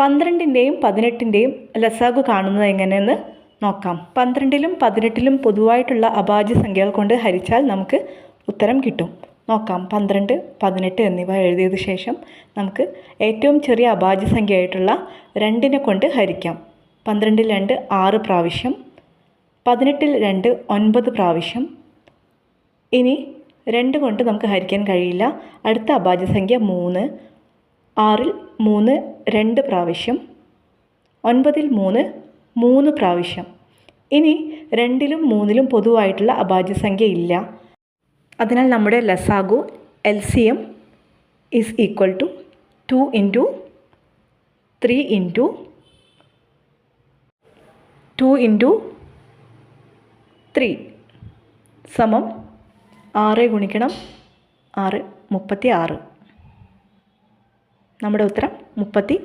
പന്ത്രണ്ടിന്റെയും പതിനെട്ടിന്റെയും ലസാഗു കാണുന്നത് എങ്ങനെയെന്ന് നോക്കാം. പന്ത്രണ്ടിലും പതിനെട്ടിലും പൊതുവായിട്ടുള്ള അഭാജ്യ സംഖ്യകൾ കൊണ്ട് ഹരിച്ചാൽ നമുക്ക് ഉത്തരം കിട്ടും. നോക്കാം. പന്ത്രണ്ട് പതിനെട്ട് എന്നിവ എഴുതിയത് ശേഷം നമുക്ക് ഏറ്റവും ചെറിയ അഭാജ്യ സംഖ്യയായിട്ടുള്ള രണ്ടിനെ കൊണ്ട് ഹരിക്കാം. പന്ത്രണ്ടിൽ രണ്ട് ആറ് പ്രാവശ്യം. പതിനെട്ടിൽ രണ്ട് ഒൻപത് പ്രാവശ്യം. ഇനി രണ്ട് കൊണ്ട് നമുക്ക് ഹരിക്കാൻ കഴിയില്ല. അടുത്ത അഭാജ്യ സംഖ്യ മൂന്ന് ആറിൽ മൂന്ന് രണ്ട് പ്രാവശ്യം. ഒൻപതിൽ മൂന്ന് മൂന്ന് പ്രാവശ്യം. ഇനി രണ്ടിലും മൂന്നിലും പൊതുവായിട്ടുള്ള അഭാജ്യസംഖ്യ ഇല്ല. അതിനാൽ നമ്മുടെ ലസാഗു L C M is equal to two into three into two into three സമം ആറ് ഗുണിക്കണം ആറ് മുപ്പത്തി ആറ് നമ്മുടെ ഉത്തരം മുപ്പത്തി